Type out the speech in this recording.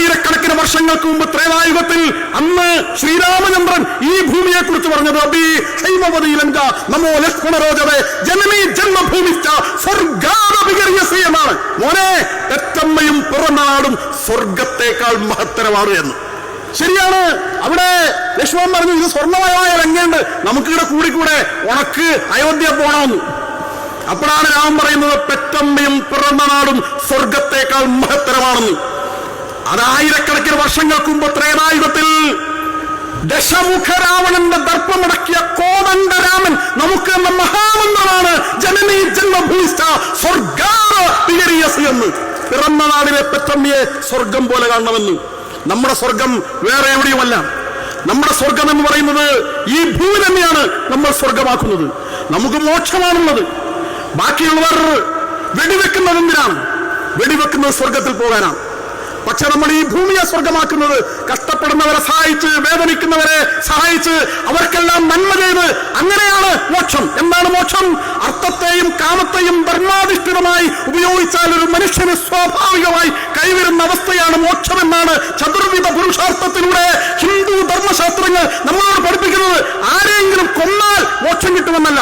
ആയിരക്കണക്കിന് വർഷങ്ങൾക്ക് മുമ്പ് ത്രേതായുഗത്തിൽ അന്ന് ശ്രീരാമചന്ദ്രൻ ഈ ഭൂമിയെ കുറിച്ച് പറഞ്ഞത് പിറന്നാടും നമോ പെറ്റമ്മയും പിറന്ന നാടും സ്വർഗത്തേക്കാൾ മഹത്തരമാണ് എന്ന്. ശരിയാണ്. അവിടെ ലക്ഷ്മണൻ പറഞ്ഞു ഇത് സ്വർണമയമായ ലങ്കയുണ്ട് നമുക്കിവിടെ കൂടിക്കൂടെ. ഉണക്ക് അയോധ്യ പോണമെന്ന് അപ്പോഴാണ് രാമൻ പറയുന്നത് പെറ്റമ്മയും പിറന്ന നാടും സ്വർഗത്തേക്കാൾ മഹത്തരമാണെന്ന്. അത് ആയിരക്കണക്കിന് വർഷങ്ങൾക്ക് മുമ്പ് ത്രേതായുധത്തിൽ ദശമുഖ രാവണന്റെ ദർപ്പമടക്കിയ കോദണ്ഡ രാമൻ നമുക്ക് എന്ന മഹാമന്ത്രമാണ് ജനനീ ജന്മഭൂമിച്ച സ്വർഗാരിയസ് എന്ന്. പിറന്ന നാടിലെ പെറ്റമ്മയെ സ്വർഗം പോലെ കാണണമെന്ന്. നമ്മുടെ സ്വർഗം വേറെ എവിടെയുമല്ല. നമ്മുടെ സ്വർഗം എന്ന് പറയുന്നത് ഈ ഭൂമി തന്നെയാണ് നമ്മൾ സ്വർഗമാക്കുന്നത്. നമുക്ക് മോക്ഷമാണുള്ളത്. ബാക്കിയുള്ളവർ വെടിവെക്കുന്നത് എന്തിനാണ്? വെടിവെക്കുന്നത് സ്വർഗത്തിൽ പോകാനാണ്. പക്ഷെ നമ്മൾ ഈ ഭൂമിയെ സ്വർഗമാക്കുന്നത് കഷ്ടപ്പെടുന്നവരെ സഹായിച്ച് വേദനിക്കുന്നവരെ സഹായിച്ച് അവർക്കെല്ലാം നന്മ ചെയ്ത് അങ്ങനെയാണ് മോക്ഷം. എന്താണ് മോക്ഷം? അർത്ഥത്തെയും കാമത്തെയും ധർമാധിഷ്ഠിതമായി ഉപയോഗിച്ചാൽ ഒരു മനുഷ്യന് സ്വാഭാവികമായി കൈവരുന്ന അവസ്ഥയാണ് മോക്ഷം എന്നാണ് ചതുർവിധ പുരുഷാർത്ഥത്തിലൂടെ ഹിന്ദു ധർമ്മശാസ്ത്രങ്ങൾ നമ്മളോട് പഠിപ്പിക്കുന്നത്. ആരെങ്കിലും കൊന്നാൽ മോക്ഷം കിട്ടുമെന്നല്ല.